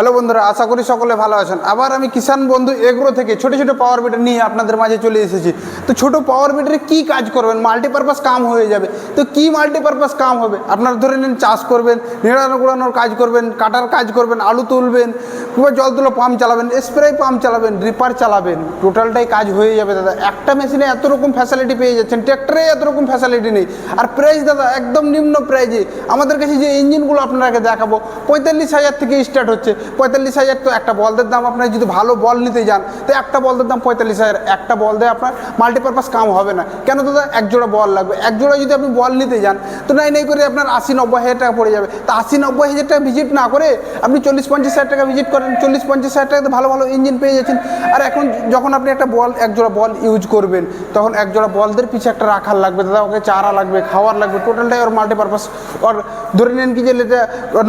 Hello বন্ধুরা, আশা করি সকলে ভালো আছেন। আবার আমি কিষান বন্ধু এগ্রো থেকে ছোটো ছোটো পাওয়ার বিটার নিয়ে আপনাদের মাঝে চলে এসেছি। তো ছোট পাওয়ার বিটারে কী কাজ করবেন? মাল্টিপারপাস কাম হয়ে যাবে। তো কি মাল্টিপারপাস কাম হবে? আপনার ধরে নিন চাষ করবেন, নিড়ানো গুড়ানোর কাজ করবেন, কাটার কাজ করবেন, আলু তুলবেন, কিংবা জল তুলো পাম্প চালাবেন স্প্রে পাম্প চালাবেন রিপার চালাবেন টোটালটাই কাজ হয়ে যাবে দাদা। একটা মেশিনে এত রকম ফ্যাসিলিটি পেয়ে যাচ্ছেন ট্র্যাক্টরে এত রকম ফ্যাসিলিটি নেই। আর প্রাইস দাদা একদম নিম্ন প্রাইজে আমাদের কাছে যে ইঞ্জিনগুলো আপনাকে দেখাবো, পঁয়তাল্লিশ হাজার থেকে স্টার্ট হচ্ছে। পঁয়তাল্লিশ হাজার, তো একটা বলদের দাম আপনার যদি ভালো বল নিতে যান, তো একটা বলদের দাম পঁয়তাল্লিশ হাজার, একটা বল দেয় আপনার মাল্টিপারপাস কাম হবে না। কেন দাদা? এক জোড়া বল লাগবে। এক জোড়া যদি আপনি বল নিতে যান, তো নাই নাই করে আপনার আশি নব্বই হাজার টাকা পড়ে যাবে। তা আশি, নব্বই হাজার টাকা ভিজিট না করে আপনি চল্লিশ, পঞ্চাশ হাজার টাকা ভিজিট করেন, চল্লিশ, পঞ্চাশ হাজার টাকাতে ভালো ভালো ইঞ্জিন পেয়ে যাচ্ছেন। আর এখন যখন আপনি একটা বল এক জোড়া বল ইউজ করবেন, তখন এক জোড়া বলদের পিছে একটা রাখার লাগবে, দাদা ওকে চারা লাগবে, খাওয়ার লাগবে টোটালটাই ওর মাল্টিপারপাস ওর ধরে নেন কি যে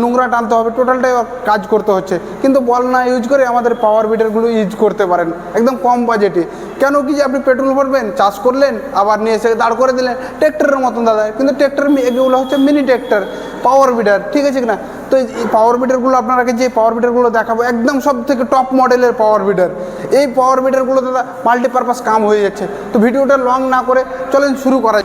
নোংরা টানতে হবে টোটালটাই ওর কাজ করতে হচ্ছে। কিন্তু বল না ইউজ করে আমাদের পাওয়ার বিটারগুলো ইউজ করতে পারেন, একদম কম বাজেটে কেন কি যে আপনি পেট্রোল ভরবেন, চাষ করলেন, আবার নিয়ে এসে দাঁড় করে দিলেন ট্র্যাক্টরের মতন দাদা। কিন্তু ট্র্যাক্টর এগুলো হচ্ছে মিনি ট্র্যাক্টর পাওয়ার বিটার ঠিক আছে কিনা? তো এই পাওয়ার বিটারগুলো আপনারাকে যে পাওয়ার বিটারগুলো দেখাবো, একদম সব থেকে টপ মডেলের পাওয়ার বিটার এই পাওয়ার বিটারগুলো দাদা মাল্টিপারপাস কাম হয়ে যাচ্ছে। তো ভিডিওটা লং না করে চলেন শুরু করা।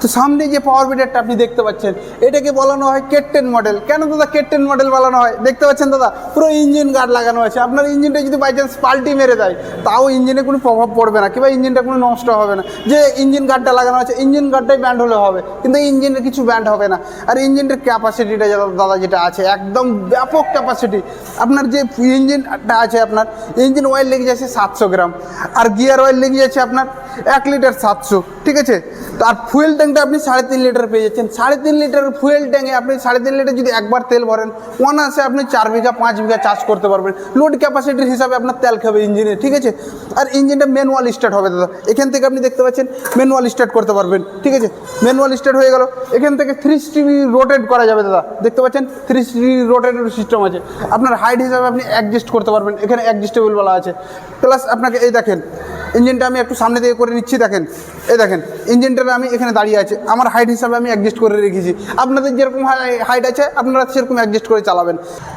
তো সামনে যে পাওয়ার বিটারটা আপনি দেখতে পাচ্ছেন, এটাকে বলানো হয় কেটটেন মডেল কেন দাদা কেটটেন মডেল বলানো হয়? দেখতে পাচ্ছেন দাদা, পুরো ইঞ্জিন গার্ড লাগানো আছে আপনার ইঞ্জিনটা যদি বাই চান্স পাল্টি মেরে দেয়, তাও ইঞ্জিনে কোনো প্রভাব পড়বে না, কিংবা ইঞ্জিনটা কোনো নষ্ট হবে না। যে ইঞ্জিন গার্ডটা লাগানো আছে ইঞ্জিন গার্ডটাই ব্যান্ড হলে হবে, কিন্তু ইঞ্জিনের কিছু ব্যান্ড হবে না। আর ইঞ্জিনটার ক্যাপাসিটিটা দাদা যেটা আছে, একদম ব্যাপক ক্যাপাসিটি আপনার যে ইঞ্জিনটা আছে আপনার ইঞ্জিন অয়েল লেগে যাচ্ছে সাতশো গ্রাম, আর গিয়ার অয়েল লেগে যাচ্ছে আপনার এক লিটার সাতশো, ঠিক আছে? তো আর ফুয়েল ট্যাঙ্কটা আপনি সাড়ে তিন লিটার পেয়ে যাচ্ছেন। সাড়ে তিন লিটার ফুয়েল ট্যাঙ্কে আপনি সাড়ে তিন লিটার যদি একবার তেল ভরেন আসে আপনি চার বিঘা, পাঁচ বিঘা চার্জ করতে পারবেন। লোড ক্যাপাসিটির হিসাবে আপনার তেল খাবে ইঞ্জিনে, ঠিক আছে? আর ইঞ্জিনটা ম্যানুয়াল স্টার্ট হবে দাদা। এখান থেকে আপনি দেখতে পাচ্ছেন, ম্যানুয়াল স্টার্ট করতে পারবেন, ঠিক আছে? ম্যানুয়াল স্টার্ট হয়ে গেল। এখান থেকে থ্রি স্টিভি রোটেট করা যাবে দাদা। দেখতে পাচ্ছেন থ্রি স্টিভি রোটেটের সিস্টেম আছে। আপনার হাইট হিসাবে আপনি অ্যাডজাস্ট করতে পারবেন। এখানে অ্যাডজাস্টেবল বলা আছে। প্লাস আপনাকে এই দেখেন ইঞ্জিনটা আমি একটু সামনে থেকে করে নিচ্ছি, দেখেন। এ দেখেন, ইঞ্জিনটা আমি এখানে দাঁড়িয়ে আছে। আমার হাইট হিসাবে আমি অ্যাডজাস্ট করে রেখেছি। আপনাদের যেরকম হাইট আছে, আপনারা সেরকম অ্যাডজাস্ট করে চালাবেন।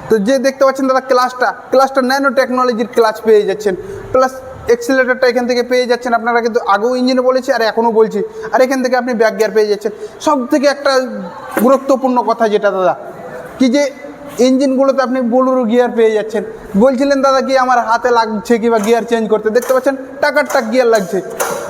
তো যে দেখতে পাচ্ছেন দাদা ক্লাসটা ক্লাসটা ন্যানো টেকনোলজির ক্লাচ পেয়ে যাচ্ছেন। প্লাস এক্সিলেটারটা এখান থেকে পেয়ে যাচ্ছেন। আপনারা কিন্তু আগেও ইঞ্জিনে বলেছি, আর এখনও বলছি। আর এখান থেকে আপনি ব্যাক গিয়ার পেয়ে যাচ্ছেন। সব থেকে একটা গুরুত্বপূর্ণ কথা যেটা দাদা, কি যে ইঞ্জিনগুলোতে আপনি বলুরু গিয়ার পেয়ে যাচ্ছেন। বলছিলেন, দাদা, কি আমার হাতে লাগছে কিংবা গিয়ার চেঞ্জ করতে? দেখতে পাচ্ছেন, টাকার টাক গিয়ার লাগছে।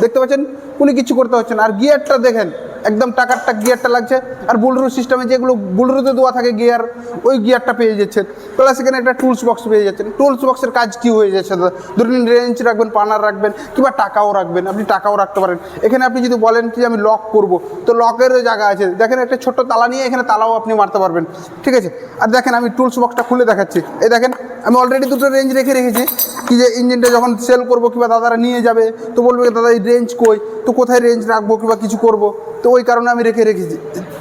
দেখতে পাচ্ছেন, উনি কিছু করতে হচ্ছে না। আর গিয়ারটা দেখেন একদম টাকারটা গিয়ারটা লাগছে। আর বুলরু সিস্টেমে যেগুলো বুলরুতে দেওয়া থাকে গিয়ার ওই গিয়ারটা পেয়ে যাচ্ছেন প্লাস এখানে একটা টুলস বক্স পেয়ে যাচ্ছেন টুলস বক্সের কাজ কী হয়ে যাচ্ছে? দাদা ধরুন রেঞ্জ রাখবেন পানার রাখবেন, কিংবা টাকাও রাখবেন, আপনি টাকাও রাখতে পারেন। এখানে আপনি যদি বলেন কি আমি লক করব, তো লকেরও জায়গা আছে, দেখেন একটা ছোট্ট তালা নিয়ে এখানে তালাও আপনি মারতে পারবেন। ঠিক আছে? আর দেখেন আমি টুলস বক্সটা খুলে দেখাচ্ছি। এই দেখেন, আমি অলরেডি দুটো রেঞ্জ রেখে রেখেছি। কি যে ইঞ্জিনটা যখন সেল করব, কিংবা দাদারা নিয়ে যাবে, তো বলবে, দাদা, এই রেঞ্জ কই? তো কোথায় রেঞ্জ রাখব, কিংবা কিছু করব? তো ওই কারণে আমি রেখে রেখেছি।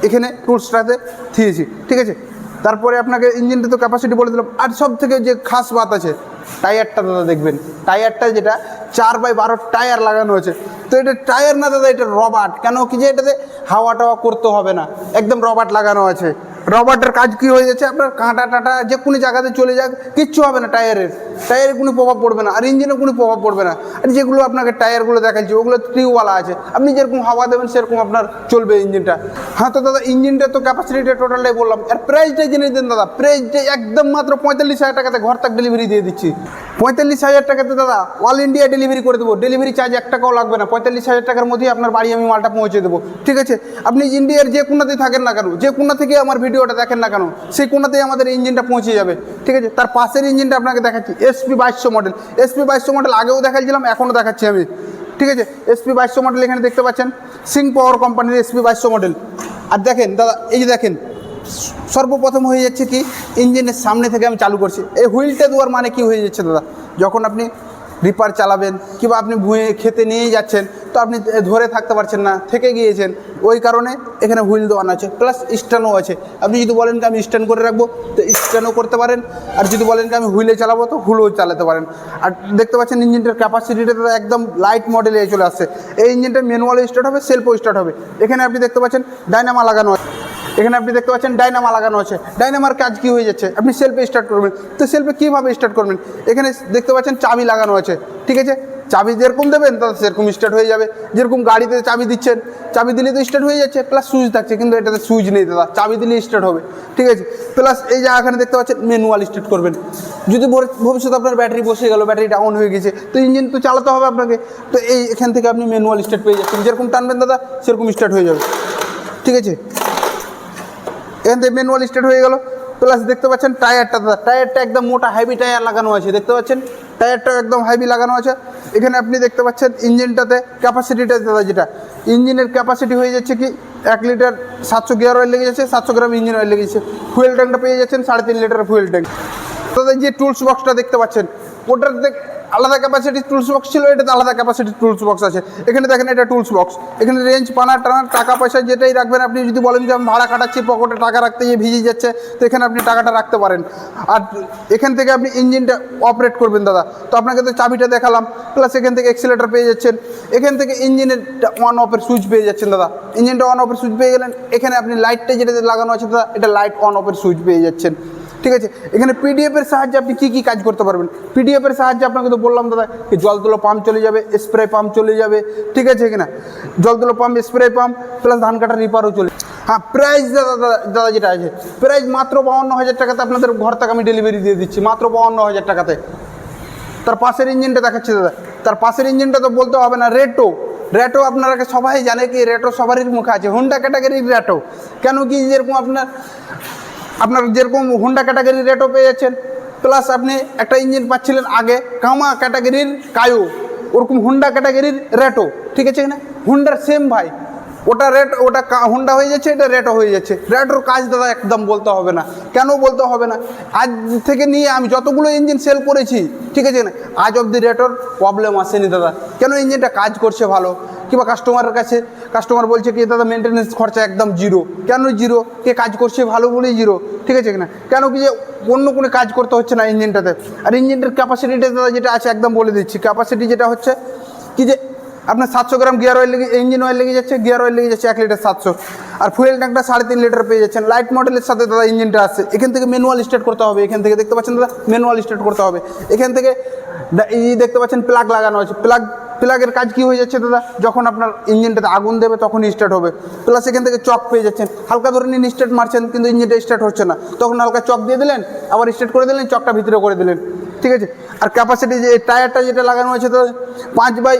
এখানে টুলসটাতে থিয়েছি, ঠিক আছে? তারপরে আপনাকে ইঞ্জিনটা তো ক্যাপাসিটি বলে দিলাম। আর সব থেকে যে খাস বাত আছে, টায়ারটা দাদা দেখবেন। টায়ারটা যেটা, চার বাই বারো টায়ার লাগানো হয়েছে তো এটা টায়ার না দাদা, এটা রবার্ট কেন কি যে এটাতে হাওয়া টাওয়া করতে হবে না। একদম রবার্ট লাগানো আছে। রবার্টের কাজ কি হয়ে যাচ্ছে? আপনার কাঁটা টাটা যে কোনো জায়গাতে চলে যাক, কিচ্ছু হবে না টায়ারের। টায়ারের কোনো প্রভাব পড়বে না, আর ইঞ্জিনের কোনো প্রভাব পড়বে না। আর যেগুলো আপনাকে টায়ারগুলো দেখাচ্ছি, ওগুলো টিউবওয়ালা আছে। আপনি যেরকম হাওয়া দেবেন, সেরকম আপনার চলবে ইঞ্জিনটা। হ্যাঁ তো দাদা, ইঞ্জিনটা তো ক্যাপাসিটিটা টোটালটাই বললাম। আর প্রাইসটা জেনে দিন দাদা প্রাইসটা একদম মাত্র পঁয়তাল্লিশ হাজার টাকাতে ঘর তাক ডেলিভারি দিয়ে দিচ্ছি। পঁয়তাল্লিশ হাজার টাকাতে দাদা অল ইন্ডিয়া ডেলিভারি করে দেবো। ডেলিভারি চার্জ এক টাকাও লাগবে না। পঁয়তাল্লিশ হাজার টাকার মধ্যেই আপনার বাড়ি আমি মালটা পৌঁছে দেবো। ঠিক আছে? আপনি ইন্ডিয়ার যে কোনাতেই থাকেন না কেন, যে কোনা থেকে আমার ভিডিওটা দেখেন না কেন, সেই কোনাতেই আমাদের ইঞ্জিনটা পৌঁছে যাবে, ঠিক আছে? তার পাশের ইঞ্জিনটা আপনাকে দেখাচ্ছি এসপি বাইশশো মডেল এসপি বাইশশো মডেল আগেও দেখাচ্ছিলাম এখনও দেখাচ্ছি আমি, ঠিক আছে? এসপি বাইশশো মডেল এখানে দেখতে পাচ্ছেন সিং পাওয়ার কোম্পানির এসপি বাইশশো মডেল আর দেখেন, দাদা, এই যে দেখেন, সর্বপ্রথম হয়ে যাচ্ছে কি, ইঞ্জিনের সামনে থেকে আমি চালু করছি। এই হুইলটা দেওয়ার মানে কি হয়ে যাচ্ছে, দাদা? যখন আপনি রিপার চালাবেন কিংবা আপনি ভুঁয়ে খেতে নিয়ে যাচ্ছেন, তো আপনি ধরে থাকতে পারছেন না, থেকে গিয়েছেন, ওই কারণে এখানে হুইল দেওয়ানো আছে প্লাস স্ট্যান্ডও আছে। আপনি যদি বলেন কি আমি স্ট্যান্ড করে রাখব, তো স্ট্যান্ডও করতে পারেন, আর যদি বলেন কি আমি হুইলে চালাবো, তো হুলও চালাতে পারেন। আর দেখতে পাচ্ছেন ইঞ্জিনটার ক্যাপাসিটিটা তো একদম লাইট মডেলে চলে আসছে। এই ইঞ্জিনটা ম্যানুয়াল স্টার্ট হবে সেলফও স্টার্ট হবে। এখানে আপনি দেখতে পাচ্ছেন ডাইনামা লাগানো আছে। এখানে আপনি দেখতে পাচ্ছেন ডাইনামা লাগানো আছে। ডাইনামার কাজ কি হয়ে যাচ্ছে? আপনি সেলফে স্টার্ট করবেন। তো সেলফে কীভাবে স্টার্ট করবেন? এখানে দেখতে পাচ্ছেন চাবি লাগানো আছে। ঠিক আছে? চাবি যেরকম দেবেন, তাহলে সেরকম স্টার্ট হয়ে যাবে। যেরকম গাড়িতে চাবি দিচ্ছেন, চাবি দিলে তো স্টার্ট হয়ে যাচ্ছে। প্লাস সুইচ থাকছে, কিন্তু এটাতে সুইচ নেই দাদা। চাবি দিলে স্টার্ট হবে। ঠিক আছে? প্লাস এই যে এখানে দেখতে পাচ্ছেন ম্যানুয়াল স্টার্ট করবেন। যদি ভবিষ্যতে আপনার ব্যাটারি বসে গেল ব্যাটারি ডাউন হয়ে গেছে, তো ইঞ্জিন তো চালাতে হবে আপনাকে। তো এই এখান থেকে আপনি ম্যানুয়াল স্টার্ট পেয়ে যাচ্ছেন। যেরকম টানবেন দাদা, সেরকম স্টার্ট হয়ে যাবে। ঠিক আছে? এখান থেকে ম্যানুয়াল স্টার্ট হয়ে গেল। প্লাস দেখতে পাচ্ছেন টায়ারটা দাদা টায়ারটা একদম মোটা হাইবি টায়ার লাগানো আছে, দেখতে পাচ্ছেন? টায়ারটা একদম হাইবি লাগানো আছে। এখানে আপনি দেখতে পাচ্ছেন ইঞ্জিনটাতে ক্যাপাসিটিটা দাদা, যেটা। ইঞ্জিনের ক্যাপাসিটি হয়ে যাচ্ছে কি, এক লিটার সাতশো গিয়ার অয়েল লেগে যাচ্ছে, সাতশো গ্রাম ইঞ্জিন অয়েল লেগে যাচ্ছে। ফুয়েল ট্যাঙ্কটা পেয়ে যাচ্ছেন সাড়ে তিন লিটার ফুয়েল ট্যাঙ্ক এই যে টুলস বক্সটা দেখতে পাচ্ছেন, ওটার আলাদা ক্যাপাসিটি টুলস বক্স ছিল, এটাতে আলাদা ক্যাপাসিটি টুলস বক্স আছে। এখানে দেখেন এটা টুলস বক্স এখানে রেঞ্জ পানা, টানা, টাকা, পয়সা যেটাই রাখবেন, আপনি যদি বলেন যে আমি ভাড়া কাটাচ্ছি পকেটে টাকা রাখতে গিয়ে ভিজে যাচ্ছে, তো এখানে আপনি টাকাটা রাখতে পারেন। আর এখান থেকে আপনি ইঞ্জিনটা অপারেট করবেন, দাদা। তো আপনাকে তো চাবিটা দেখালাম প্লাস এখান থেকে এক্সিলেটার পেয়ে যাচ্ছেন। এখান থেকে ইঞ্জিনের ওয়ান অফের সুইচ পেয়ে যাচ্ছেন, দাদা। ইঞ্জিনটা অন অফের সুইচ পেয়ে গেলেন, এখানে আপনি লাইটটা যেটা লাগানো আছে, দাদা, এটা লাইট অন অফের সুইচ পেয়ে যাচ্ছেন। ঠিক আছে? এখানে পিডিএফ এর সাহায্যে আপনি কী কী কাজ করতে পারবেন? পিডিএফ এর সাহায্যে আপনাকে তো বললাম, দাদা জল তুলো পাম্প চলে যাবে স্প্রে পাম্প চলে যাবে, ঠিক আছে কিনা জল তুলো পাম্প স্প্রে পাম্প প্লাস ধান কাটার রিপারও চলে হ্যাঁ প্রাইস দাদা দাদা যেটা আছে প্রাইস মাত্র বাউন্ন হাজার টাকাতে আপনাদের ঘর থেকে আমি ডেলিভারি দিয়ে দিচ্ছি, মাত্র বাউন্ন হাজার টাকাতে। তার পাশের ইঞ্জিনটা দেখাচ্ছে, দাদা। তার পাশের ইঞ্জিনটা তো বলতে হবে না রেটো রেটো আপনারা সবাই জানে কি রেটো সবারই মুখে আছে হুন্ডা ক্যাটাগরির রেটো কেন কি যেরকম আপনার আপনার যেরকম হুন্ডা ক্যাটাগরির রেটও পেয়ে যাচ্ছেন প্লাস আপনি একটা ইঞ্জিন পাচ্ছিলেন আগে কামা ক্যাটাগরির কায়ো ওরকম হুন্ডা ক্যাটাগরির রেটও ঠিক আছে না? হুন্ডার সেম ভাই। ওটা রেট, ওটা হুন্ডা হয়ে যাচ্ছে, এটা রেটও হয়ে যাচ্ছে। রেটোর কাজ দাদা একদম বলতে হবে না। কেন বলতে হবে না? আজ থেকে নিয়ে আমি যতগুলো ইঞ্জিন সেল করেছি, ঠিক আছে না? আজ অবধি রেটোর প্রবলেম আসেনি দাদা। কেন ইঞ্জিনটা কাজ করছে ভালো? কিংবা কাস্টমারের কাছে কাস্টমার বলছে কি, দাদা মেনটেন্যান্স খরচা একদম জিরো কেন জিরো কে কাজ করছে ভালো বলেই জিরো ঠিক আছে কিনা কেন কি যে অন্য কোনো কাজ করতে হচ্ছে না ইঞ্জিনটাতে আর ইঞ্জিনটার ক্যাপাসিটিটা দাদা যেটা আছে, একদম বলে দিচ্ছি। ক্যাপাসিটি যেটা হচ্ছে কি যে আপনার সাতশো গ্রাম গিয়ার অয়েল লেগে ইঞ্জিন অয়েল লেগে যাচ্ছে, গিয়ার অয়েল লেগে যাচ্ছে এক লিটার সাতশো। আর ফুয়েল ট্যাঙ্কটা সাড়ে তিন লিটার পেয়ে যাচ্ছেন। লাইট মডেলের সাথে দাদা ইঞ্জিনটা আসছে এখান থেকে ম্যানুয়াল স্টার্ট করতে হবে। এখান থেকে দেখতে পাচ্ছেন দাদা ম্যানুয়াল স্টার্ট করতে হবে। এখান থেকে এই দেখতে পাচ্ছেন প্লাগ লাগানো আছে। প্লাগ প্লাগের কাজ কি হয়ে যাচ্ছে দাদা? যখন আপনার ইঞ্জিনটাতে আগুন দেবে তখন স্টার্ট হবে। প্লাস এখান থেকে চক পেয়ে যাচ্ছেন। হালকা ধরে নিন স্টার্ট মারছেন, কিন্তু ইঞ্জিনটা স্টার্ট হচ্ছে না। তখন হালকা চক দিয়ে দিলেন, আবার স্টার্ট করে দিলেন, চকটা ভিতরে করে দিলেন। ঠিক আছে? আর ক্যাপাসিটি যে টায়ারটা যেটা লাগানো আছে তো, পাঁচ বাই,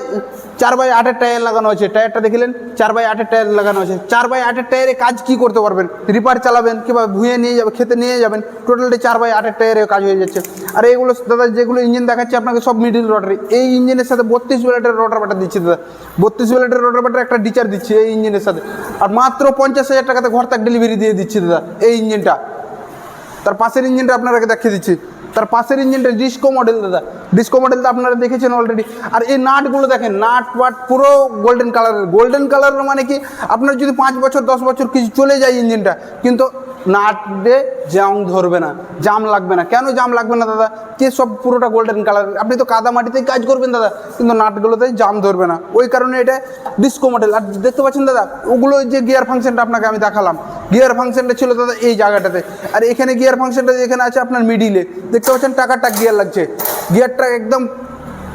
চার বাই আটের টায়ার লাগানো আছে। টায়ারটা দেখলেন? চার বাই আটের টায়ার লাগানো আছে। চার বাই আটের টায়ারে কাজ কি করতে পারবেন? রিপার চালাবেন, কিংবা ধুয়ে নিয়ে যাবেন খেতে নিয়ে যাবেন টোটালটি চার বাই আটের টায়ারে কাজ হয়ে যাচ্ছে। আর এইগুলো দাদা, যেগুলো ইঞ্জিন দেখাচ্ছে আপনাকে, সব মিডিল রটারি এই ইঞ্জিনের সাথে বত্রিশ ব্লেডের রটার ব্যাটার দিচ্ছে দাদা। বত্রিশ ব্লেডের রটার ব্যাটার একটা ডিচার দিচ্ছে এই ইঞ্জিনের সাথে। আর মাত্র পঞ্চাশ হাজার টাকাতে ঘর তাক ডেলিভারি দিয়ে দিচ্ছে দাদা এই ইঞ্জিনটা তার পাশের ইঞ্জিনটা আপনাকে দেখিয়ে দিচ্ছি। তার পাশের ইঞ্জিনটা ডিস্কো মডেল দাদা। ডিস্কো মডেলটা আপনারা দেখেছেন অলরেডি আর এই নাটগুলো দেখেন, নাট পাট পুরো গোল্ডেন কালারের গোল্ডেন কালারের মানে কি? আপনার যদি পাঁচ বছর, দশ বছর কিছু চলে যায় ইঞ্জিনটা, কিন্তু নাটে জাম ধরবে না, জাম লাগবে না। কেন জাম লাগবে না, দাদা? যে সব পুরোটা গোল্ডেন কালার আপনি তো কাদা মাটিতেই কাজ করবেন, দাদা, কিন্তু নাটগুলোতে জাম ধরবে না। ওই কারণে এটা ডিস্কো মডেল আর দেখতে পাচ্ছেন, দাদা, ওগুলো যে গিয়ার ফাংশনটা আপনাকে আমি দেখালাম গিয়ার ফাংশনটা ছিল দাদা এই জায়গাটাতে। আর এখানে গিয়ার ফাংশনটা যেখানে আছে আপনার মিডিলে দেখতে পাচ্ছেন টাকাটা টাক গিয়ার লাগছে গিয়ারটা একদম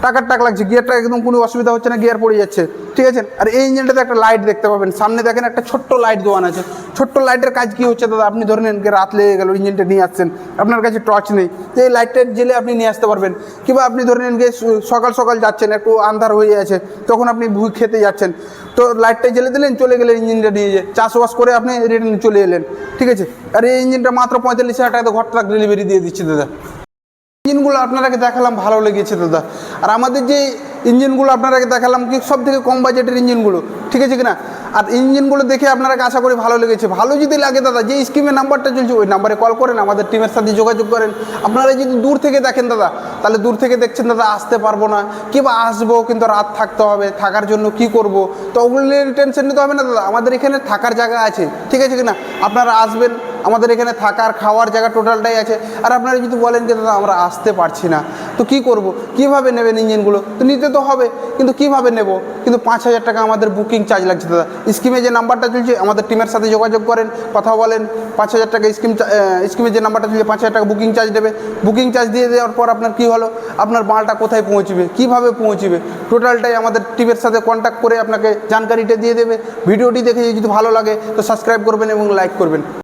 টাকার টাক লাগছে গিয়ারটা একদম কোনো অসুবিধা হচ্ছে না গিয়ার পড়ে যাচ্ছে, ঠিক আছে? আর এই ইঞ্জিনটাতে একটা লাইট দেখতে পাবেন, সামনে দেখেন একটা ছোট্ট লাইট দোয়ান আছে। ছোট্ট লাইটের কাজ কী হচ্ছে দাদা? আপনি ধরে নেন রাত লেগে গেল ইঞ্জিনটা নিয়ে আসছেন, আপনার কাছে টর্চ নেই, তো এই লাইটটা জেলে আপনি নিয়ে আসতে পারবেন। কিংবা আপনি ধরে নেন গিয়ে সকাল সকাল যাচ্ছেন, একটু আন্ধার হয়ে আছে, তখন আপনি ভুই খেতে যাচ্ছেন। তো লাইটটা জেলে দিলেন, চলে গেলেন ইঞ্জিনটা নিয়ে যে, চাষবাস করে আপনি রিটার্ন চলে এলেন, ঠিক আছে? আর এই ইঞ্জিনটা মাত্র পঁয়তাল্লিশ হাজার টাকা ঘর ট্রাক ডেলিভারি দিয়ে দিচ্ছে দাদা। ইঞ্জিনগুলো আপনারাকে দেখালাম, ভালো লেগেছে দাদা। আর আমাদের যে ইঞ্জিনগুলো আপনারাকে দেখালাম, কি সব থেকে কম বাজেটের ইঞ্জিনগুলো? ঠিক আছে কিনা? আর ইঞ্জিনগুলো দেখে আপনারা আশা করি ভালো লেগেছে। ভালো যদি লাগে দাদা, যে স্কিমের নাম্বারটা চলছে, ওই নাম্বারে কল করেন, আমাদের টিমের সাথে যোগাযোগ করেন। আপনারা যদি দূর থেকে দেখেন দাদা, তাহলে দূর থেকে দেখছেন দাদা, আসতে পারব না। কিংবা আসব, কিন্তু রাত থাকতে হবে, থাকার জন্য কি করব? তো ওগুলো টেনশন নিতে হবে না দাদা, আমাদের এখানে থাকার জায়গা আছে, ঠিক আছে কিনা? আপনারা আসবেন, আমাদের এখানে থাকার, খাওয়ার জায়গা টোটালটাই আছে। আর আপনারা যদি বলেন যে, দাদা, আমরা আসতে পারছি না। তো কি করব? কীভাবে নেবেন ইঞ্জিনগুলো? তো নিতে তো হবে, কিন্তু কীভাবে নেব? কিন্তু পাঁচ হাজার টাকা আমাদের বুকিং চার্জ লাগছে দাদা। স্কিমে যে নাম্বারটা চলছে, আমাদের টিমের সাথে যোগাযোগ করেন, কথা বলেন। পাঁচ হাজার টাকা স্কিম স্কিমে যে নাম্বারটা চলছে, পাঁচ হাজার টাকা বুকিং চার্জ দেবে। বুকিং চার্জ দিয়ে দেওয়ার পর আপনার কী হলো? আপনার মালটা কোথায় পৌঁছবে? কীভাবে পৌঁছবে? টোটালটাই আমাদের টিমের সাথে কন্ট্যাক্ট করে আপনাকে জানকারিটা দিয়ে দেবে। ভিডিওটি দেখে যদি ভালো লাগে, তো সাবস্ক্রাইব করবেন এবং লাইক করবেন।